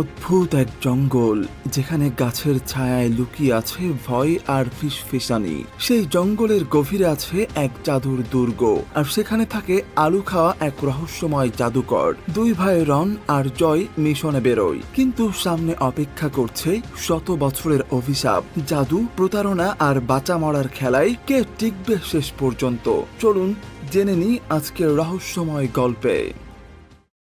অদ্ভুত এক জঙ্গল, যেখানে গাছের ছায়ায় লুকিয়ে আছে ভয় আর ফিসফিসানি। সেই জঙ্গলের গভীরে আছে এক জাদুর দুর্গ, আর সেখানে থাকে আলু খাওয়া এক রহস্যময় জাদুকর। দুই ভাই রন আর জয় মিশনে বেরোয়, কিন্তু সামনে অপেক্ষা করছে শত বছরের অভিশাপ, জাদু, প্রতারণা আর বাঁচা মরার খেলায় কে টিকবে শেষ পর্যন্ত। চলুন জেনে নিই আজকের রহস্যময় গল্পে।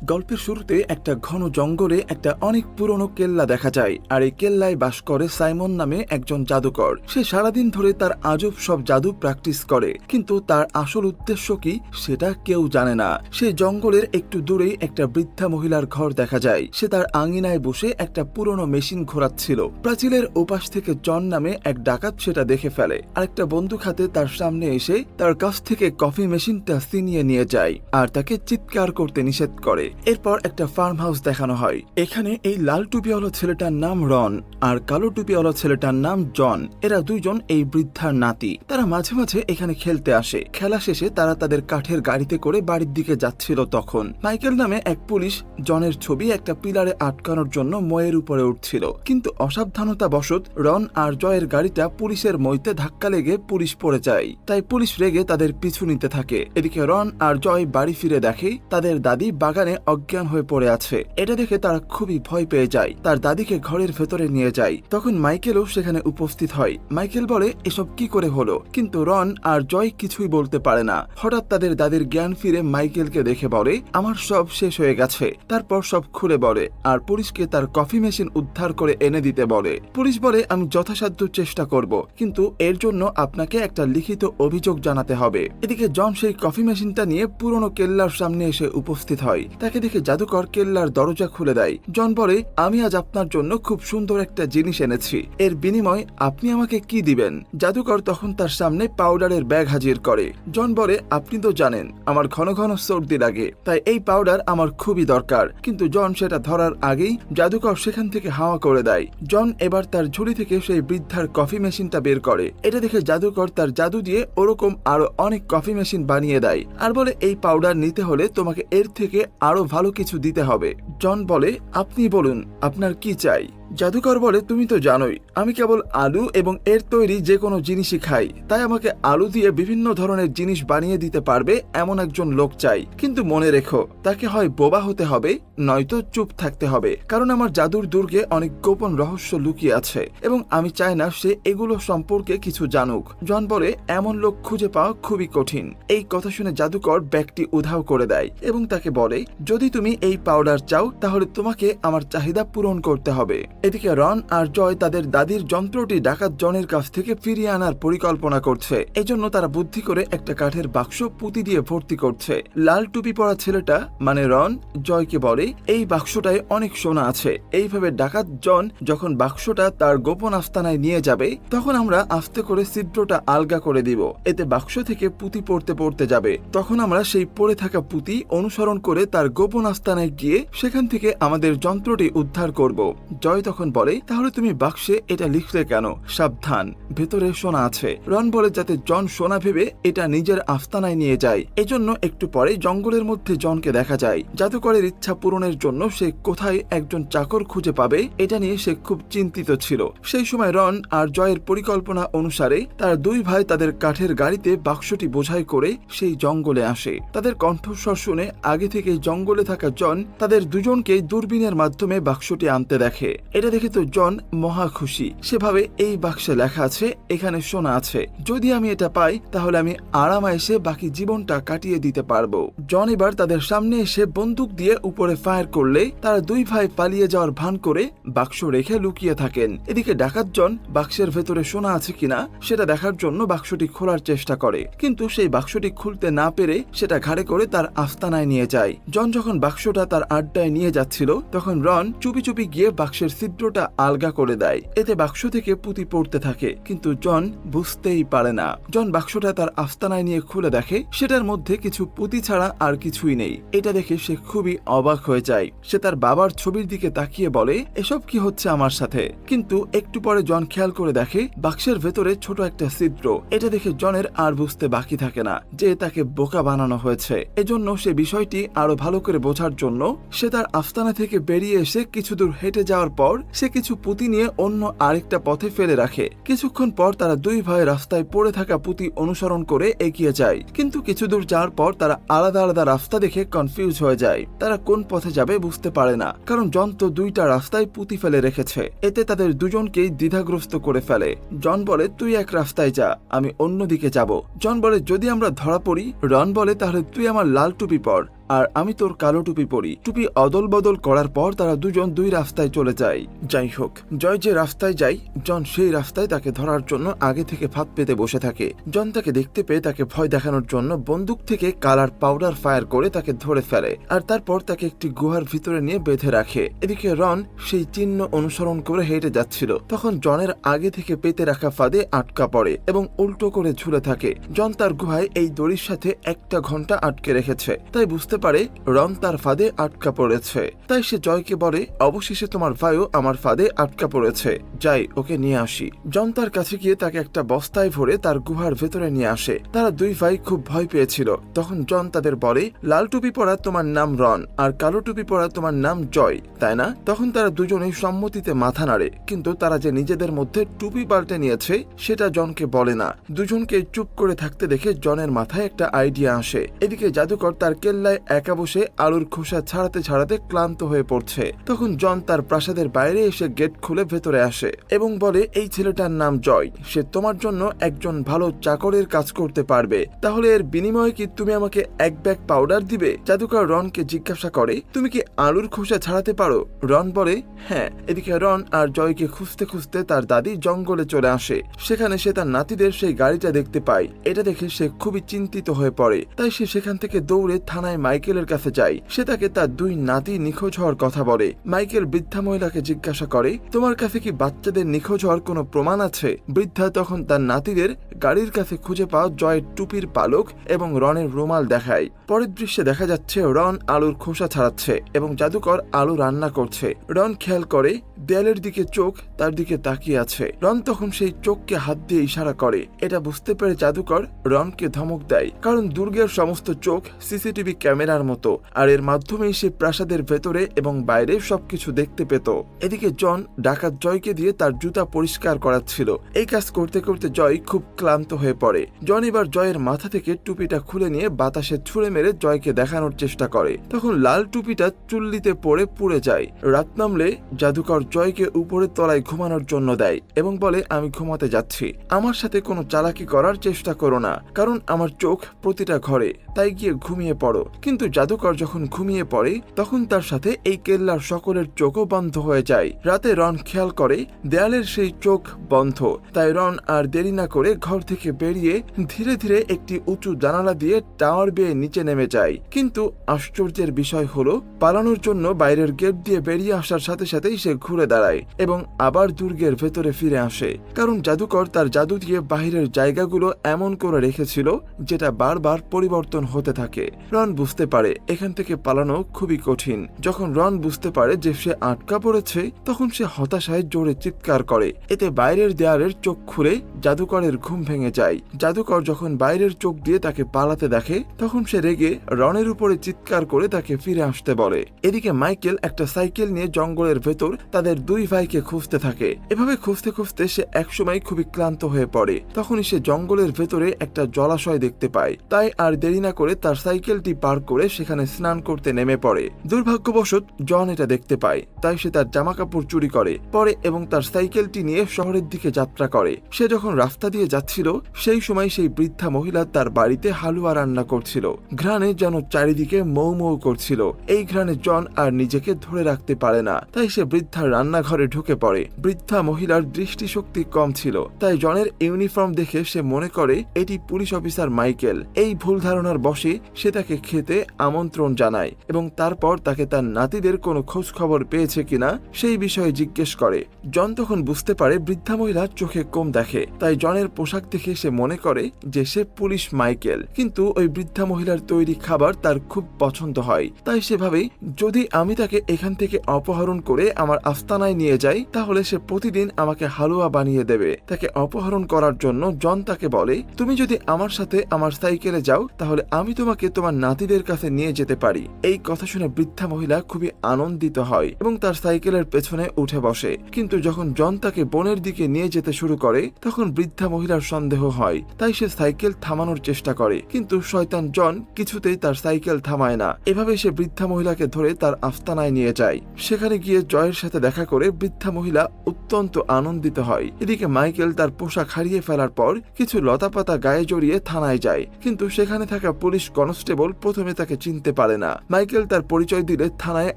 গল্পের শুরুতে একটা ঘন জঙ্গলে একটা অনেক পুরনো কেল্লা দেখা যায়, আর এই কেল্লায় বাস করে সাইমন নামে একজন জাদুকর। সে সারাদিন ধরে তার আজব সব জাদু প্র্যাকটিস করে, কিন্তু তার আসল উদ্দেশ্য কি সেটা কেউ জানে না। সে জঙ্গলের একটু দূরেই একটা বৃদ্ধা মহিলার ঘর দেখা যায়। সে তার আঙিনায় বসে একটা পুরনো মেশিন ঘোরাচ্ছিল। প্রাচীলের ওপাশ থেকে জন নামে এক ডাকাত সেটা দেখে ফেলে। আরেকটা বন্দুক হাতে তার সামনে এসে তার কাছ থেকে কফি মেশিনটা ছিনিয়ে নিয়ে যায়, আর তাকে চিৎকার করতে নিষেধ করে। এরপর একটা ফার্ম হাউস দেখানো হয়। এখানে এই লাল টুপিওয়ালা ছেলেটার নাম রন আর কালো টুপিওয়ালা ছেলেটার নাম জন। এরা দুইজন এই বৃদ্ধার নাতি। তারা মাঝে মাঝে এখানে খেলতে আসে। খেলা শেষে তারা তাদের কাঠের গাড়িতে করে বাড়ির দিকে যাচ্ছিল তখন। মাইকেল নামে এক পুলিশ জনের ছবি একটা পিলারে আটকানোর জন্য ময়ের উপরে উঠছিল। কিন্তু অসাবধানতা বশত রন আর জয়ের গাড়িটা পুলিশের মইতে ধাক্কা লেগে পুলিশ পড়ে যায়। তাই পুলিশ রেগে তাদের পিছু নিতে থাকে। এদিকে রন আর জয় বাড়ি ফিরে দেখে তাদের দাদি বাগানে অজ্ঞান হয়ে পড়ে আছে। এটা দেখে তারা খুবই ভয় পেয়ে যায়। তার দাদিকে ঘরের ভেতরে নিয়ে যায়। তখন মাইকেলও সেখানে উপস্থিত হয়। মাইকেল বলে, এসব কি করে হলো? কিন্তু রন আর জয় কিছুই বলতে পারে না। হঠাৎ তাদের দাদির জ্ঞান ফিরে মাইকেলকে দেখে বলে, আমার সব শেষ হয়ে গেছে। তারপর সব খুলে বলে আর পুলিশকে তার কফি মেশিন উদ্ধার করে এনে দিতে বলে। পুলিশ বলে, আমি যথাসাধ্য চেষ্টা করব, কিন্তু এর জন্য আপনাকে একটা লিখিত অভিযোগ জানাতে হবে। এদিকে জন সেই কফি মেশিনটা নিয়ে পুরনো কেল্লার সামনে এসে উপস্থিত হয়। তাকে দেখে জাদুকর কেল্লার দরজা খুলে দেয়। জন বলে, আমি আজ আপনার জন্য খুব সুন্দর একটা জিনিস এনেছি। এর বিনিময় আপনি আমাকে কি দিবেন? জাদুকর তখন তার সামনে পাউডারের ব্যাগ হাজির করে। জন বলে, আপনি তো জানেন, আমার ঘন ঘন সর্দি লাগে, তাই এই পাউডার আমার খুবই দরকার। কিন্তু জন সেটা ধরার আগেই জাদুকর সেখান থেকে হাওয়া করে দেয়। জন এবার তার ঝুড়ি থেকে সেই বৃদ্ধার কফি মেশিনটা বের করে। এটা দেখে জাদুকর তার জাদু দিয়ে ওরকম আরও অনেক কফি মেশিন বানিয়ে দেয়। আর বলে, এই পাউডার নিতে হলে তোমাকে এর থেকে আরও ভালো কিছু দিতে হবে। জন বলে আপনি বলুন আপনার কি চাই? জাদুকর বলে, তুমি তো জানোই, আমি কেবল আলু এবং এর তৈরি যে কোনো জিনিসই খাই। তাই আমাকে আলু দিয়ে বিভিন্ন ধরনের জিনিস বানিয়ে দিতে পারবে এমন একজন লোক চাই। কিন্তু মনে রেখো, তাকে হয় বোবা হতে হবে, নয়তো চুপ থাকতে হবে। কারণ আমার জাদুর দুর্গে অনেক গোপন রহস্য লুকিয়ে আছে এবং আমি চাই না সে এগুলো সম্পর্কে কিছু জানুক। জন বলে, এমন লোক খুঁজে পাওয়া খুবই কঠিন। এই কথা শুনে জাদুকর ব্যাগটি উধাও করে দেয় এবং তাকে বলে, যদি তুমি এই পাউডার চাও, তাহলে তোমাকে আমার চাহিদা পূরণ করতে হবে। এদিকে রন আর জয় তাদের দাদির যন্ত্রটি ডাকাত জনের কাছ থেকে ফিরিয়ে আনার পরিকল্পনা করছে। এজন্য তারা বুদ্ধি করে একটা কাঠের বাক্স পুঁতি দিয়ে ভর্তি করছে। লাল টুপি পরা ছেলেটা মানে রন, জয়কে বলে, এই বাক্সটায় অনেক সোনা আছে। এইভাবে ডাকাত জন যখন বাক্সটা তার গোপন আস্তানায় নিয়ে যাবে, তখন আমরা আস্তে করে ছিদ্রটা আলগা করে দিব। এতে বাক্স থেকে পুঁতি পড়তে পড়তে যাবে। তখন আমরা সেই পড়ে থাকা পুঁতি অনুসরণ করে তার গোপন আস্তানায় গিয়ে সেখান থেকে আমাদের যন্ত্রটি উদ্ধার করব। জয় তখন বলে, তাহলে তুমি বাক্সে এটা লিখলে কেন? সাবধান, ভেতরে সোনা আছে। রন বলে, যাতে জন সোনা ভেবে এটা নিজের আস্তানায় নিয়ে যায়। এজন্য একটু পরে জঙ্গলের মধ্যে জনকে দেখা যায়। জাদুকরের ইচ্ছা পূরণের জন্য সে কোথায় একজন চাকর খুঁজে পাবে, এটা নিয়ে সে খুব চিন্তিত ছিল। সেই সময় রন আর জয়ের পরিকল্পনা অনুসারে তার দুই ভাই তাদের কাঠের গাড়িতে বাক্সটি বোঝাই করে সেই জঙ্গলে আসে। তাদের কণ্ঠস্বর শুনে আগে থেকে জঙ্গলে থাকা জন তাদের দুজনকে দূরবীনের মাধ্যমে বাক্সটি আনতে দেখে। এটা দেখে তো জন মহা খুশি। সেভাবে এই বাক্সে লেখা আছে, এখানে সোনা আছে। যদি আমি এটা পাই, তাহলে আমি আরামায়েসে বাকি জীবনটা কাটিয়ে দিতে পারব। জন এবার তাদের সামনে এসে বন্দুক দিয়ে উপরে ফায়ার করলে, তারা দুই ভাই পালিয়ে যাওয়ার ভান করে বাক্স রেখে লুকিয়ে থাকেন। এদিকে ডাকাত জন বাক্সের ভেতরে সোনা আছে কিনা, সেটা দেখার জন্য বাক্সটি খোলার চেষ্টা করে। কিন্তু সেই বাক্সটি খুলতে না পেরে সেটা ঘাড়ে করে তার আস্তানায় নিয়ে যায়। জন যখন বাক্সটা তার আড্ডায় নিয়ে যাচ্ছিল, তখন রন চুপি চুপি গিয়ে বাক্সের ছিদ্রটা আলগা করে দেয়। এতে বাক্স থেকে পুঁতি পড়তে থাকে। কিন্তু জন বুঝতেই পারে না। জন বাক্সটা তার আস্তানায় নিয়ে খুলে দেখে, সেটার মধ্যে কিছু পুঁতি ছাড়া আর কিছুই নেই। এটা দেখে সে খুবই অবাক হয়ে যায়। সে তার বাবার ছবির দিকে তাকিয়ে বলে, এসব কি হচ্ছে আমার সাথে? কিন্তু একটু পরে জন খেয়াল করে দেখে, বাক্সের ভেতরে ছোট একটা ছিদ্র। এটা দেখে জনের আর বুঝতে বাকি থাকে না যে তাকে বোকা বানানো হয়েছে। এজন্য সে বিষয়টি আরও ভালো করে বোঝার জন্য, সে তার আস্তানা থেকে বেরিয়ে এসে কিছু দূর হেঁটে যাওয়ার পর সে কিছু পুঁতি নিয়ে অন্য আরেকটা পথে ফেলে রাখে। কিছুক্ষণ পর তারা দুই ভাই রাস্তায় পড়ে থাকা পুঁতি অনুসরণ করে এগিয়ে যায়। কিন্তু কিছু দূর যাওয়ার পর তারা আলাদা আলাদা রাস্তা দেখে কনফিউজ হয়ে যায়। তারা কোন পথে যাবে বুঝতে পারে না, কারণ জন তো দুইটা রাস্তায় পুঁতি ফেলে রেখেছে। এতে তাদের দুজনকেই দ্বিধাগ্রস্ত করে ফেলে। জন বলে, তুই এক রাস্তায় যা, আমি অন্য দিকে যাব। জন বলে, যদি আমরা ধরা পড়ি, রন বলে, তাহলে তুই আমার লাল টুপি পর। আর আমি তোর কালো টুপি পরি। টুপি অদল বদল করার পর তারা দুজন দুই রাস্তায় চলে যায়। যাই হোক, জয় যে রাস্তায় যায় জন সেই রাস্তায় তাকে ধরার জন্য আগে থেকে ফাঁদ পেতে বসে থাকে। জন তাকে দেখতে পেয়ে তাকে ভয় দেখানোর জন্য বন্দুক থেকে কালার পাউডার ফায়ার করে তাকে ধরে ফেলে আর তারপর তাকে একটি গুহার ভিতরে নিয়ে বেঁধে রাখে। এদিকে রন সেই চিহ্ন অনুসরণ করে হেঁটে যাচ্ছিল। তখন জনের আগে থেকে পেতে রাখা ফাঁদে আটকা পড়ে এবং উল্টো করে ঝুলে থাকে। জন তার গুহায় এই দড়ির সাথে একটা ঘণ্টা আটকে রেখেছে। তাই বুঝতে পারে রন তার ফাঁদে আটকা পড়েছে। তাই সে জয়কে বলে, অবশেষে তোমার ভাইও আমার ফাঁদে আটকা পড়েছে। যাই, ওকে নিয়ে আসি। জন তার কাছে গিয়ে তাকে একটা বস্তায় ভরে তার গুহার ভেতরে নিয়ে আসে। তারা দুই ভাই খুব ভয় পেয়েছিল। তখন জন তাদের বলে, লাল টুপি পরা তোমার নাম রন আর কালো টুপি পরা তোমার নাম জয়, তাই না? তখন তারা দুজনেই সম্মতিতে মাথা নাড়ে, কিন্তু তারা যে নিজেদের মধ্যে টুপি পাল্টে নিয়েছে, সেটা জনকে বলে না। দুজনকে চুপ করে থাকতে দেখে জনের মাথায় একটা আইডিয়া আসে। এদিকে জাদুকর তার কেল্লায় একা বসে আলুর খোসা ছাড়াতে ছাড়াতে ক্লান্ত হয়ে পড়ছে। তখন জন তার প্রাসাদের বাইরে এসে গেট খুলে ভেতরে আসে এবং বলে, এই ছেলেটার নাম জয়। সে তোমার জন্য একজন ভালো চাকরের কাজ করতে পারবে। তাহলে এর বিনিময়ে কি তুমি আমাকে এক ব্যাগ পাউডার দিবে? জাদুকর রনকে জিজ্ঞাসা করে, তুমি কি আলুর খোসা ছাড়াতে পারো? রন বলে হ্যাঁ। এদিকে রন আর জয়কে খুঁজতে খুঁজতে তার দাদি জঙ্গলে চলে আসে। সেখানে সে তার নাতিদের সেই গাড়িটা দেখতে পায়। এটা দেখে সে খুবই চিন্তিত হয়ে পড়ে। তাই সে সেখান থেকে দৌড়ে থানায় মাইকেলের কাছে যায় সে তাকে তার দুই নাতি নিখোঁজ হওয়ার কথা বলে। মাইকেল বৃদ্ধা মহিলাকে জিজ্ঞাসা করে, তোমার কাছে কি বাচ্চাদের নিখোঁজ হওয়ার কোনো প্রমাণ আছে? বৃদ্ধা তখন তার নাতিদের গাড়ির কাছে খুঁজে পাওয়া জয়ের টুপির পালক এবং রনের রুমাল দেখায়। পরের দৃশ্যে দেখা যাচ্ছে রন আলুর খোসা ছাড়াচ্ছে এবং জাদুকর আলু রান্না করছে। রন খেয়াল করে, দেয়ালের দিকে চোখ, তার দিকে তাকিয়ে আছে। রন তখন সেই চোখকে হাত দিয়ে ইশারা করে। এটা বুঝতে পেরে জাদুকর রনকে ধমক দেয়। কারণ দুর্গের সমস্ত চোখ সিসিটিভি ক্যামেরার মতো, আর এর মাধ্যমেই সে প্রাসাদের ভেতরে এবং বাইরে সবকিছু দেখতে পেত। এদিকে জন ডাকাত জয়কে দিয়ে তার জুতা পরিষ্কার করাচ্ছিল। এই কাজ করতে করতে জয় খুব ক্লান্ত হয়ে পড়ে। জন এবার জয়ের মাথা থেকে টুপিটা খুলে নিয়ে বাতাসে ছুঁড়ে মেরে জয়কে দেখানোর চেষ্টা করে। তখন লাল টুপিটা চুল্লিতে পড়ে পুড়ে যায়। রাত নামলে জাদুকর জয়কে উপরের তলায় ঘুমানোর জন্য দেয় এবং বলে, আমি ঘুমাতে যাচ্ছি। আমার সাথে কোনো চালাকি করার চেষ্টা করো না, কারণ আমার চোখ প্রতিটা ঘরে। তাই গিয়ে ঘুমিয়ে পড়ো। কিন্তু জাদুকর যখন ঘুমিয়ে পড়ে, তখন তার সাথে এই কেল্লার সকলের চোখও বন্ধ হয়ে যায়। রাতে রন খেয়াল করে, দেয়ালের সেই চোখ বন্ধ। তাই রন আর দেরি না করে ঘর থেকে বেরিয়ে ধীরে ধীরে একটি উঁচু জানালা দিয়ে টাওয়ার বেয়ে নিচে নেমে যায়। কিন্তু আশ্চর্যের বিষয় হলো, পালানোর জন্য বাইরের গেট দিয়ে বেরিয়ে আসার সাথে সাথেই সে ঘুরে দাঁড়ায় এবং আবার দুর্গের ভেতরে ফিরে আসে। কারণ জাদুকর তার জাদু দিয়ে বাহিরের জায়গাগুলো এমন করে রেখেছিল, যেটা বারবার পরিবর্তন হতে থাকে। রন বুঝতে পারে এখান থেকে পালানো খুবই কঠিন। যখন রন বুঝতে পারে যে সে আটকা পড়েছে, তখন সে হতাশায় জোরে চিৎকার করে। এতে বাইরের দেয়ালের চোখ খুলে জাদুকরের ঘুম ভেঙে যায়। জাদুকর যখন বাইরের চোখ দিয়ে তাকে পালাতে দেখে, তখন সে রেগে রনের উপরে চিৎকার করে তাকে ফিরে আসতে বলে। এদিকে মাইকেল একটা সাইকেল নিয়ে জঙ্গলের ভেতর তাদের দুই ভাইকে খুঁজতে থাকে। এভাবে খুঁজতে খুঁজতে সে একসময় খুবই ক্লান্ত হয়ে পড়ে। তখনই সে জঙ্গলের ভেতরে একটা জলাশয় দেখতে পায়। তাই আর দেরি না করে তার সাইকেলটি পার করে সেখানে স্নান করতে নেমে পড়ে। দুর্ভাগ্যবশত, জন এটা দেখতে পায়, তাই সে তার জামা কাপড় চুরি করে, পরে এবং তার সাইকেলটি নিয়ে শহরের দিকে যাত্রা করে। সে যখন রাস্তা দিয়ে যাচ্ছিল, সেই সময় সেই বৃদ্ধা মহিলা তার বাড়িতে হালুয়া রান্না করছিল। ঘ্রাণে যেন চারিদিকে মৌ মৌ করছিল। এই ঘ্রাণে জন আর নিজেকে ধরে রাখতে পারে না, তাই সে বৃদ্ধার রান্নাঘরে ঢুকে পড়ে। বৃদ্ধা মহিলার দৃষ্টিশক্তি কম ছিল, তাই জনের ইউনিফর্ম দেখে সে মনে করে, এটি পুলিশ অফিসার মাইকেল। এই ভুল ধারণার বসে সে তাকে খেতে আমন্ত্রণ জানায় এবং তারপর তাকে তার নাতিদের কোনো খোঁজ খবর পেয়েছে কিনা সেই বিষয়ে জিজ্ঞেস করে। জন তখন বুঝতে পারে বৃদ্ধা মহিলা চোখে কম দেখে, তাই জনের পোশাক দেখে সে মনে করে যে সে পুলিশ মাইকেল। কিন্তু ওই বৃদ্ধা মহিলার তৈরি খাবার তার খুব পছন্দ হয়, তাই সে ভাবে, যদি আমি তাকে এখান থেকে অপহরণ করে আমার আস্তানায় নিয়ে যাই, তাহলে সে প্রতিদিন আমাকে হালুয়া বানিয়ে দেবে। তাকে অপহরণ করার জন্য জন তাকে বলে, তুমি যদি আমার সাথে আমার সাইকেলে যাও, তাহলে আমি তোমাকে তোমার নাতিদের কাছে নিয়ে যেতে পারি। এই কথা শুনে বৃদ্ধা মহিলা খুবই আনন্দিত হয় এবং তার সাইকেলের পেছনে উঠে বসে। কিন্তু যখন জন তাকে বনের দিকে নিয়ে যেতে শুরু করে, তখন বৃদ্ধা মহিলার সন্দেহ হয়। তাই সে সাইকেল থামানোর চেষ্টা করে। কিন্তু শয়তান জন কিছুতেই তার সাইকেল থামায় না। এভাবে সে বৃদ্ধা মহিলাকে ধরে তার আস্তানায় নিয়ে যায়। সেখানে গিয়ে জয়ের সাথে দেখা করে বৃদ্ধা মহিলা অত্যন্ত আনন্দিত হয়। এদিকে মাইকেল তার পোশাক হারিয়ে ফেলার পর কিছু লতাপাতা গায়ে জড়িয়ে থানায় যায়। কিন্তু সেখানে থাকা পুলিশ কনস্টেবল প্রথমে তাকে চিনতে পারে না। মাইকেল তার পরিচয় দিলে থানায়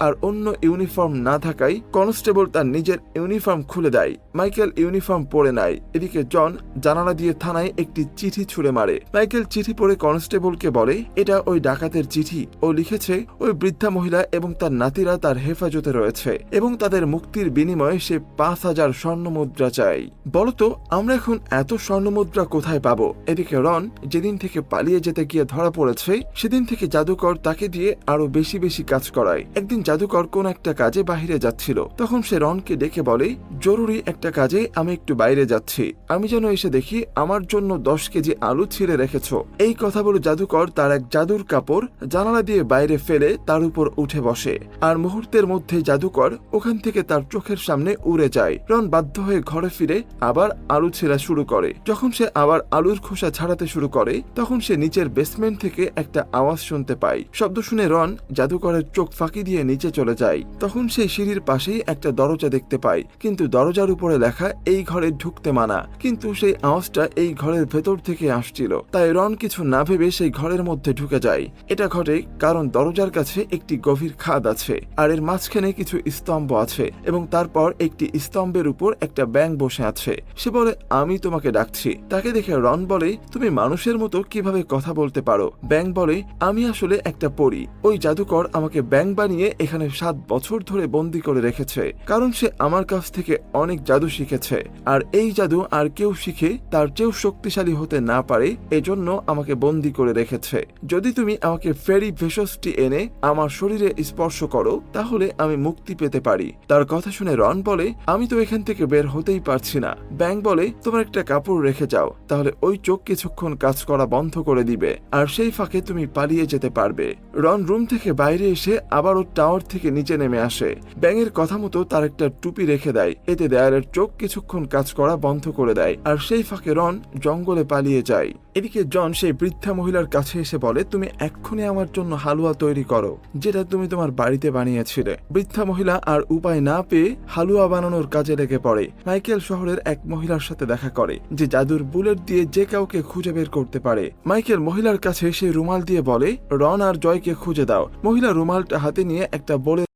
আর অন্য ইউনিফর্ম না থাকায় কনস্টেবল তার নিজের ইউনিফর্ম খুলে দেয়। মাইকেল ইউনিফর্ম পরে নেয়। এদিকে জন জানালা দিয়ে থানায় একটি চিঠি ছুড়ে মারে। মাইকেল চিঠি পড়ে কনস্টেবলকে বলে, এটা ওই ডাকাতের চিঠি। ও লিখেছে, ওই বৃদ্ধা মহিলা এবং তার নাতিরা তার হেফাজতে রয়েছে এবং তাদের মুক্তির বিনিময়ে সে পাঁচ হাজার স্বর্ণ মুদ্রা চাই বলতো, আমরা এখন এত স্বর্ণ মুদ্রা কোথায় পাবো? এদিকে রন, যেদিন থেকে পালিয়ে যেতে গিয়ে ধরা পড়েছে, সেদিন থেকে জাদুকর তাকে দিয়ে আরও বেশি বেশি কাজ করায়। একদিন জাদুকর কোন একটা কাজে বাহিরে যাচ্ছিল। তখন সে রনকে ডেকে বলে, জরুরি একটা কাজে আমি একটু বাইরে যাচ্ছি। আমি যেন এসে দেখি আমার জন্য দশ কেজি আলু ছিঁড়ে রেখেছ। এই কথা বলে জাদুকর তার এক জাদুর কাপড় জানালা দিয়ে বাইরে ফেলে তার উপর উঠে বসে। আর মুহূর্তের মধ্যে জাদুকর ওখান থেকে তার চোখের সামনে উড়ে যায়। রন বাধ্য হয়ে ঘরে ফিরে আবার আলু ছেঁড়া শুরু করে। যখন সে আবার আলুর খোসা ছাড়াতে শুরু করে, তখন সে নিচের বেসমেন্ট থেকে একটা আওয়াজ শুনতে পায় শব্দ শুনে রন জাদুকরের চোখ ফাঁকি দিয়ে নিচে চলে যায়। তখন সেই সিঁড়ির পাশেই একটা দরজা দেখতে পায় কিন্তু দরজার উপরে লেখা, এই ঘরে ঢুকতে মানা। কিন্তু সেই আওয়াজটা এই ঘরের ভেতর থেকে আসছিল। তাই রন কিছু না ভেবে সেই ঘরের মধ্যে ঢুকে যায়। এটা ঘটে কারণ দরজার কাছে একটি গভীর খাদ আছে, আর এর মাঝখানে কিছু স্তম্ভ আছে, এবং তারপর একটি স্তম্ভের উপর একটা ব্যাং বসে আছে। সে বলে, আমি তোমাকে ডাকছি। তাকে দেখে রন বলে, তুমি মানুষের মতো কীভাবে কথা বলতে পারো? ব্যাং বলে, আমি আসলে একটা পরী। ওই জাদুকর আমাকে ব্যাং বানিয়ে এখানে সাত বছর ধরে বন্দি করে রেখেছে, কারণ সে আমার কাছ থেকে অনেক জাদু শিখেছে। আর এই জাদু আর কেউ শিখে তার চেয়েও শক্তিশালী হতে না পারে, এজন্য আমাকে বন্দি করে রেখেছে। যদি তুমি আমাকে ফেরি ভেষজটি এনে আমার শরীরে স্পর্শ করো, তাহলে আমি মুক্তি পেতে পারি। তার কথা শুনে রন বলে, আমি তো এখান থেকে বের হতেই পারছি না। ব্যাং বলে, তোমার একটা কাপড় রেখে যাও, তাহলে ওই চোখ কিছুক্ষণ কাজ করা বন্ধ করে দিবে। আর সেই ফাঁকে তুমি পালিয়ে যেতে পারবে। রন রুম থেকে বাইরে এসে আবারও টাওয়ার থেকে নিচে নেমে আসে। ব্যাঙের কথা মতো তার একটা টুপি রেখে দেয়। এতে দেয়ালের চোখ কিছুক্ষণ কাজ করা বন্ধ করে দেয়। আর সেই ফাঁকে রন জঙ্গলে পালিয়ে যায়। এদিকে জন সেই বৃদ্ধা মহিলার কাছে এসে বলে, তুমি এক্ষুনি আমার জন্য হালুয়া তৈরি করো, যেটা তুমি তোমার বাড়িতে বানিয়েছিলে। বৃদ্ধা মহিলা আর উপায় না পেয়ে হালুয়া বানানোর কাজে লেগে পড়ে। মাইকেল শহরের এক মহিলার সাথে দেখা করে, যে জাদুর বুলেট দিয়ে যে কাউকে খুঁজে বের করতে পারে। মাইকেল মহিলার কাছে সেই রুমাল দিয়ে বলে, রন আর জয়কে খুঁজে দাও। মহিলা রুমালটা হাতে নিয়ে একটা বলে